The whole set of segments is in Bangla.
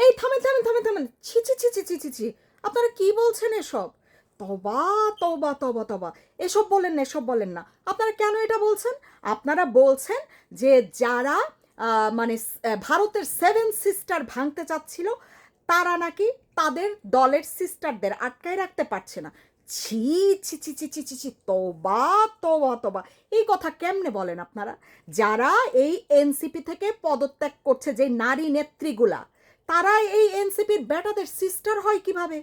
এই থামেন থামেন থামেন থামেন ছি ছি ছি ছি ছি ছি ছি আপনারা কি বলছেন এসব তবা তবা তবা তবা এসব বলেন না এসব বলেন না আপনারা কেন এটা বলছেন আপনারা বলছেন যে যারা মানে ভারতের সেভেন সিস্টার ভাঙতে চাচ্ছিল তারা নাকি তাদের দলের সিস্টারদের আটকায় রাখতে পারছে না ছি ছি ছি ছি ছি ছি ছি তোবা তোবা তোবা এই কথা কেমনে বলেন আপনারা যারা এই এনসিপি থেকে পদত্যাগ করছে যে নারী নেত্রীগুলা তারা এই এনসিপির বেটাদের সিস্টার হয় কীভাবে?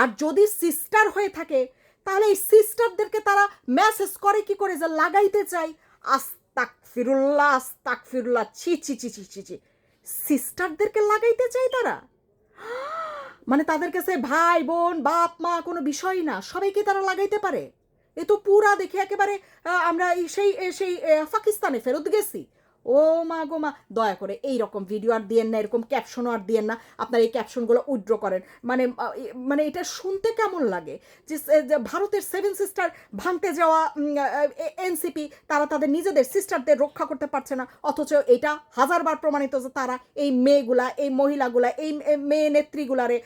আর যদি সিস্টার হয়ে থাকে, তাহলে এই সিস্টারদেরকে তারা মেসেজ করে কি করে যে লাগাইতে চাই? আস্তাক ফিরুল্লাহ আস্তাক ফিরুল্লাহ ছি ছি ছি ছি ছি ছি। সিস্টারদেরকে লাগাইতে চাই তারা? মানে তাদের কাছে ভাই, বোন, বাপ, মা কোনো বিষয় না, সবাইকে তারা লাগাইতে পারে? এ তো পুরা দেখে একেবারে আমরা সেই সেই পাকিস্তানে ফেরত গেছি। ও মা গো মা, দয়া করে এই রকম ভিডিও আর দিয়েন না, এরকম ক্যাপশনও আর দিয়েন না, আপনার এই ক্যাপশনগুলো উইথড্র করেন। মানে মানে এটা শুনতে কেমন লাগে? যে ভারতের সেভেন সিস্টার ভাঙতে যাওয়া এনসিপি তারা তাদের নিজেদের সিস্টারদের রক্ষা করতে পারছে না, অথচ এটা হাজারবার প্রমাণিত যে তারা এই মেয়েগুলা, এই মহিলাগুলা, এই মেয়ে নেত্রীগুলারে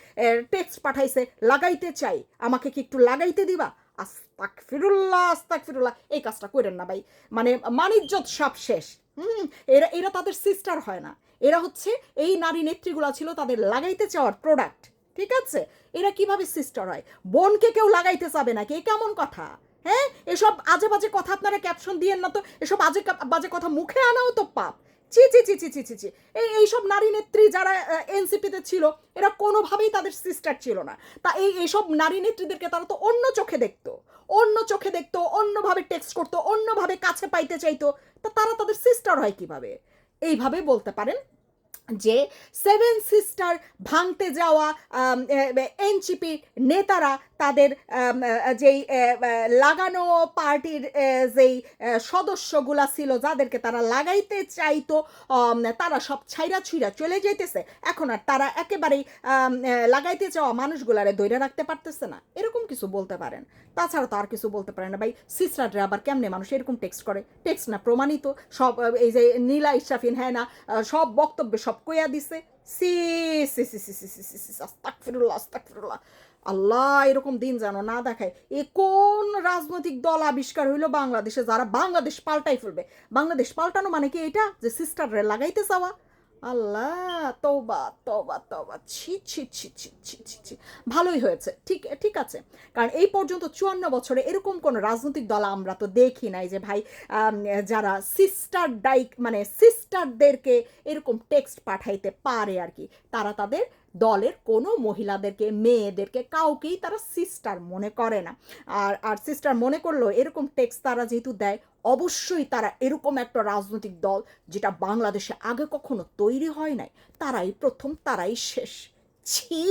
টেক্সট পাঠাইছে, লাগাইতে চাই। আমাকে কি একটু লাগাইতে দিবা? আস্তাক ফিরুল্লাহ আস্তাক ফিরুল্লাহ এই কাজটা করেন না ভাই। মানে মানিজ্যত সব শেষ। হুম, এরা এরা তাদের সিস্টার হয় না। এরা হচ্ছে এই নারী নেত্রীগুলা ছিল তাদের লাগাইতে চাওয়ার প্রোডাক্ট ঠিক আছে? এরা কীভাবে সিস্টার হয়? বোনকে কেউ লাগাইতে চাবে না কে কেমন কথা? হ্যাঁ? এসব আজে বাজে কথা আপনারা ক্যাপশন দিয়েন না তো। এসব আজে বাজে কথা মুখে আনাও তো পাপ। চি চি চি চি চি চি চি এই, এইসব নারী নেত্রী যারা এনসিপিতে ছিল, এরা কোনোভাবেই তাদের সিস্টার ছিল না। তা এই, এইসব নারী নেত্রীদেরকে তারা তো অন্য চোখে দেখতো। অন্য চোখে দেখতো, অন্যভাবে টেক্সট করতো, অন্যভাবে কাছে পাইতে চাইতো। তা তারা তাদের সিস্টার হয় কীভাবে? এইভাবে বলতে পারেন যে সেভেন সিস্টার ভাঙতে যাওয়া এনসিপি নেতারা তাদের যেই লাগানো পার্টির যেই সদস্যগুলা ছিল, যাদেরকে তারা লাগাইতে চাইতো তারা সব ছাইরা ছুইরা চলে যাইতেছে। এখন আর তারা একেবারেই লাগাইতে চাওয়া মানুষগুলারে ধৈর্য রাখতে পারতেছে না। এরকম কিছু বলতে পারেন। তাছাড়া তো আর কিছু বলতে পারে না। ভাই সিস্টাররা আবার কেমনে মানুষ এরকম টেক্সট করে? টেক্সট না প্রমাণিত? সব এই যে নীলা ইশরাফিন হ্যাঁ না সব বক্তব্যে সব কইয়া দিছে। সি সি সি সি সি সি সি সি আস্তাগফিরুল্লাহ আস্তাগফিরুল্লাহ আল্লাহ এরকম দিন যেন না দেখায়। এ কোন রাজনৈতিক দল আবিষ্কার হইল বাংলাদেশে? যারা বাংলাদেশ পাল্টাই ফেলবে। বাংলাদেশ পাল্টানো মানে কি এটা? যে সিস্টাররে লাগাইতে চাওয়া। আল্লাহ তৌবা তৌবা তৌবা ছি ছি ছি ছি ছি ছি ছি। ভালোই হয়েছে, ঠিক ঠিক আছে। কারণ এই পর্যন্ত চুয়ান্ন বছরে এরকম কোনো রাজনৈতিক দল আমরা তো দেখি নাই যে, ভাই যারা সিস্টার ডাইক মানে সিস্টারদেরকে এরকম টেক্সট পাঠাইতে পারে আর কি। তারা তাদের দলের কোনো মহিলাদেরকে, মেয়েদেরকে কাউকেই তারা সিস্টার মনে করে না। আর আর সিস্টার মনে করলেও এরকম টেক্সট তারা যেহেতু দেয় অবশ্যই তারা এরকম একটা রাজনৈতিক দল যেটা বাংলাদেশে আগে কখনো তৈরি হয় নাই, তারাই প্রথম, তারাই শেষ। ছি!